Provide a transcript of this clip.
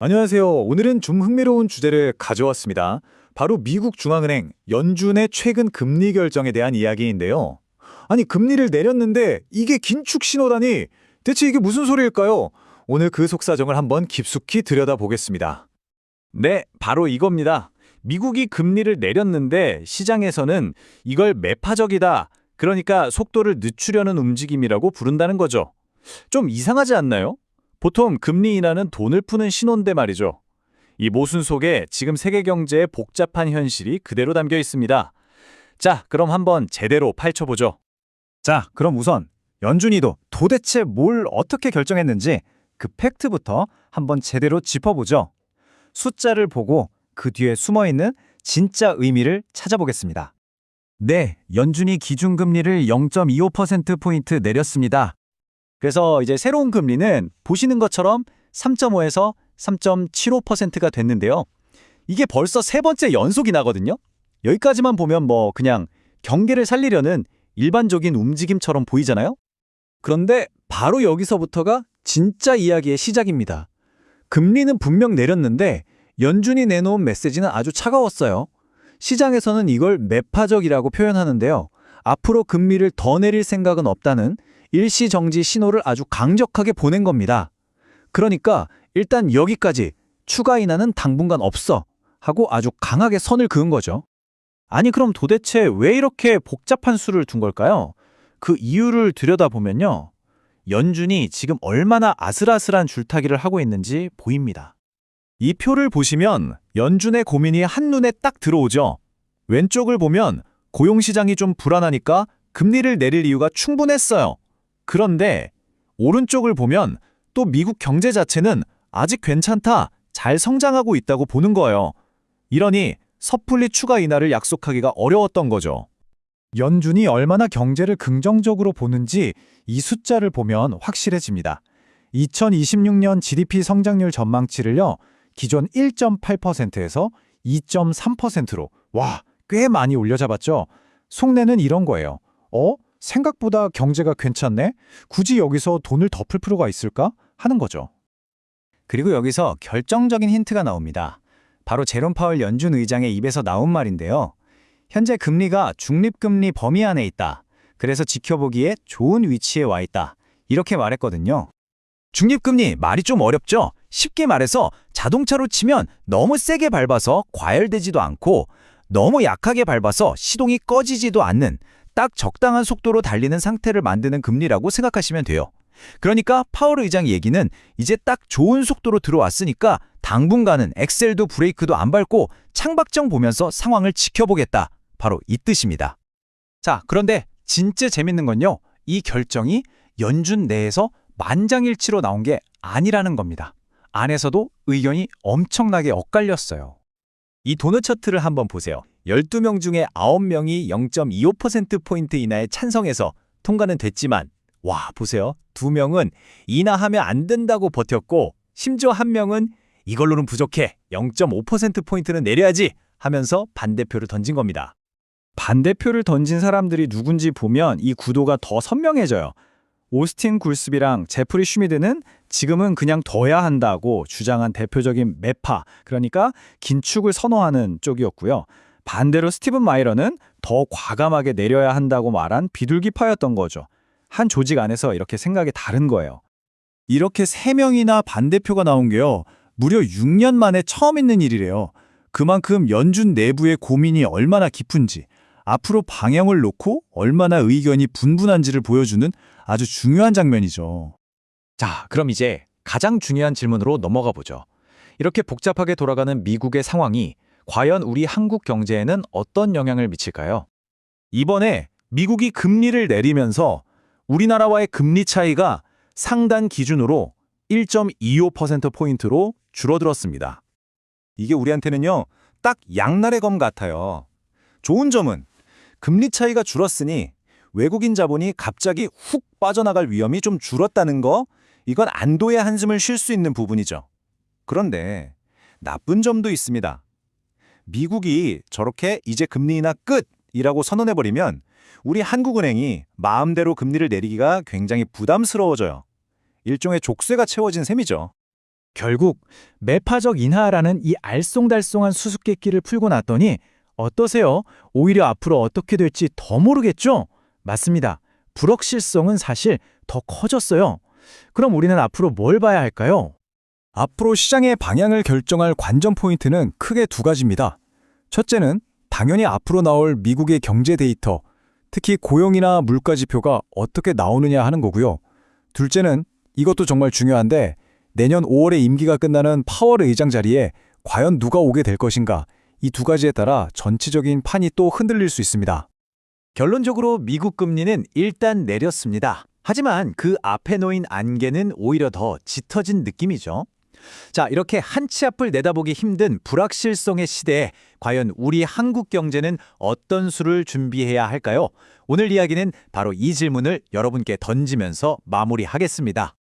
안녕하세요. 오늘은 좀 흥미로운 주제를 가져왔습니다. 바로 미국 중앙은행 연준의 최근 금리 결정에 대한 이야기인데요. 아니, 금리를 내렸는데 이게 긴축 신호다니 대체 이게 무슨 소리일까요? 오늘 그 속사정을 한번 깊숙이 들여다보겠습니다. 네, 바로 이겁니다. 미국이 금리를 내렸는데 시장에서는 이걸 매파적이다. 그러니까 속도를 늦추려는 움직임이라고 부른다는 거죠. 좀 이상하지 않나요? 보통 금리 인하는 돈을 푸는 신호인데 말이죠. 이 모순 속에 지금 세계 경제의 복잡한 현실이 그대로 담겨 있습니다. 자, 그럼 한번 제대로 파헤쳐보죠. 자, 그럼 우선 연준이도 도대체 뭘 어떻게 결정했는지 그 팩트부터 한번 제대로 짚어보죠. 숫자를 보고 그 뒤에 숨어 있는 진짜 의미를 찾아보겠습니다. 네, 연준이 기준금리를 0.25%포인트 내렸습니다. 그래서 이제 새로운 금리는 보시는 것처럼 3.5에서 3.75%가 됐는데요. 이게 벌써 세 번째 연속이 나거든요. 여기까지만 보면 뭐 그냥 경계를 살리려는 일반적인 움직임처럼 보이잖아요. 그런데 바로 여기서부터가 진짜 이야기의 시작입니다. 금리는 분명 내렸는데 연준이 내놓은 메시지는 아주 차가웠어요. 시장에서는 이걸 매파적이라고 표현하는데요. 앞으로 금리를 더 내릴 생각은 없다는 일시정지 신호를 아주 강력하게 보낸 겁니다. 그러니까 일단 여기까지 추가 인하는 당분간 없어 하고 아주 강하게 선을 그은 거죠. 아니 그럼 도대체 왜 이렇게 복잡한 수를 둔 걸까요? 그 이유를 들여다보면요. 연준이 지금 얼마나 아슬아슬한 줄타기를 하고 있는지 보입니다. 이 표를 보시면 연준의 고민이 한눈에 딱 들어오죠. 왼쪽을 보면 고용시장이 좀 불안하니까 금리를 내릴 이유가 충분했어요. 그런데 오른쪽을 보면 또 미국 경제 자체는 아직 괜찮다, 잘 성장하고 있다고 보는 거예요. 이러니 섣불리 추가 인하를 약속하기가 어려웠던 거죠. 연준이 얼마나 경제를 긍정적으로 보는지 이 숫자를 보면 확실해집니다. 2026년 GDP 성장률 전망치를요, 기존 1.8%에서 2.3%로, 와, 꽤 많이 올려잡았죠. 속내는 이런 거예요. 어? 생각보다 경제가 괜찮네? 굳이 여기서 돈을 더풀 필요가 있을까? 하는 거죠. 그리고 여기서 결정적인 힌트가 나옵니다. 바로 제롬 파월 연준 의장의 입에서 나온 말인데요. 현재 금리가 중립금리 범위 안에 있다. 그래서 지켜보기에 좋은 위치에 와 있다. 이렇게 말했거든요. 중립금리 말이 좀 어렵죠? 쉽게 말해서 자동차로 치면 너무 세게 밟아서 과열되지도 않고 너무 약하게 밟아서 시동이 꺼지지도 않는 딱 적당한 속도로 달리는 상태를 만드는 금리라고 생각하시면 돼요. 그러니까 파월 의장 얘기는 이제 딱 좋은 속도로 들어왔으니까 당분간은 엑셀도 브레이크도 안 밟고 창밖정 보면서 상황을 지켜보겠다. 바로 이 뜻입니다. 자, 그런데 진짜 재밌는 건요. 이 결정이 연준 내에서 만장일치로 나온 게 아니라는 겁니다. 안에서도 의견이 엄청나게 엇갈렸어요. 이 도넛 차트를 한번 보세요. 12명 중에 9명이 0.25%포인트 이나에 찬성해서 통과는 됐지만 와 보세요. 두 명은 인하하면 안 된다고 버텼고 심지어 한 명은 이걸로는 부족해. 0.5%포인트는 내려야지 하면서 반대표를 던진 겁니다. 반대표를 던진 사람들이 누군지 보면 이 구도가 더 선명해져요. 오스틴 굴스비랑 제프리 슈미드는 지금은 그냥 둬야 한다고 주장한 대표적인 매파, 그러니까 긴축을 선호하는 쪽이었고요. 반대로 스티븐 마이러는 더 과감하게 내려야 한다고 말한 비둘기파였던 거죠. 한 조직 안에서 이렇게 생각이 다른 거예요. 이렇게 세 명이나 반대표가 나온 게요. 무려 6년 만에 처음 있는 일이래요. 그만큼 연준 내부의 고민이 얼마나 깊은지, 앞으로 방향을 놓고 얼마나 의견이 분분한지를 보여주는 아주 중요한 장면이죠. 자, 그럼 이제 가장 중요한 질문으로 넘어가 보죠. 이렇게 복잡하게 돌아가는 미국의 상황이 과연 우리 한국 경제에는 어떤 영향을 미칠까요? 이번에 미국이 금리를 내리면서 우리나라와의 금리 차이가 상단 기준으로 1.25%포인트로 줄어들었습니다. 이게 우리한테는요, 딱 양날의 검 같아요. 좋은 점은 금리 차이가 줄었으니 외국인 자본이 갑자기 훅 빠져나갈 위험이 좀 줄었다는 거, 이건 안도의 한숨을 쉴 수 있는 부분이죠. 그런데 나쁜 점도 있습니다. 미국이 저렇게 이제 금리 인하 끝이라고 선언해버리면 우리 한국은행이 마음대로 금리를 내리기가 굉장히 부담스러워져요. 일종의 족쇄가 채워진 셈이죠. 결국 매파적 인하라는 이 알쏭달쏭한 수수께끼를 풀고 났더니 어떠세요? 오히려 앞으로 어떻게 될지 더 모르겠죠? 맞습니다. 불확실성은 사실 더 커졌어요. 그럼 우리는 앞으로 뭘 봐야 할까요? 앞으로 시장의 방향을 결정할 관전 포인트는 크게 두 가지입니다. 첫째는 당연히 앞으로 나올 미국의 경제 데이터, 특히 고용이나 물가 지표가 어떻게 나오느냐 하는 거고요. 둘째는 이것도 정말 중요한데 내년 5월에 임기가 끝나는 파월 의장 자리에 과연 누가 오게 될 것인가 이 두 가지에 따라 전체적인 판이 또 흔들릴 수 있습니다. 결론적으로 미국 금리는 일단 내렸습니다. 하지만 그 앞에 놓인 안개는 오히려 더 짙어진 느낌이죠. 자, 이렇게 한 치 앞을 내다보기 힘든 불확실성의 시대에 과연 우리 한국 경제는 어떤 수를 준비해야 할까요? 오늘 이야기는 바로 이 질문을 여러분께 던지면서 마무리하겠습니다.